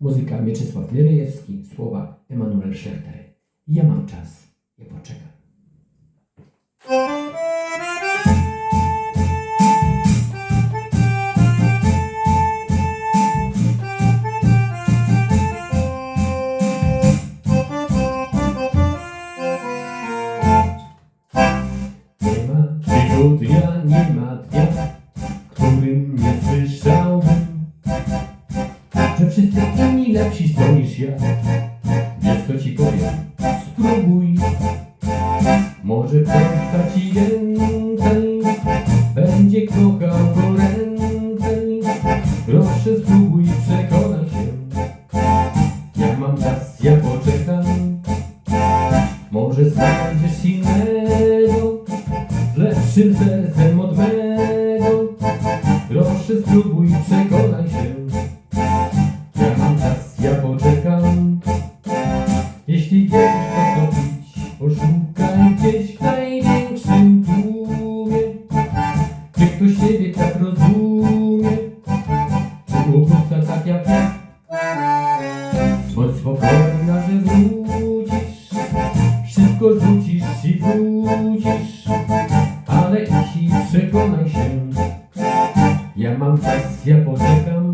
Muzyka Mieczysław Mieryjewski, słowa Emanuel Szerter. Ja mam czas, ja poczekam. Nie ma tygodnia, nie ma lepsi są niż ja. Więc to ci powiem, spróbuj. Może ktoś ci więcej będzie kochał go ręcej. Proszę spróbuj, przekonaj się. Ja mam czas, ja poczekam. Może znajdziesz innego z lepszym sercem od mego. Proszę spróbuj, przekonaj się. Spokojna, że wrócisz. Wszystko rzucisz i wrócisz. Ale idź i przekonaj się. Ja mam czas, ja poczekam.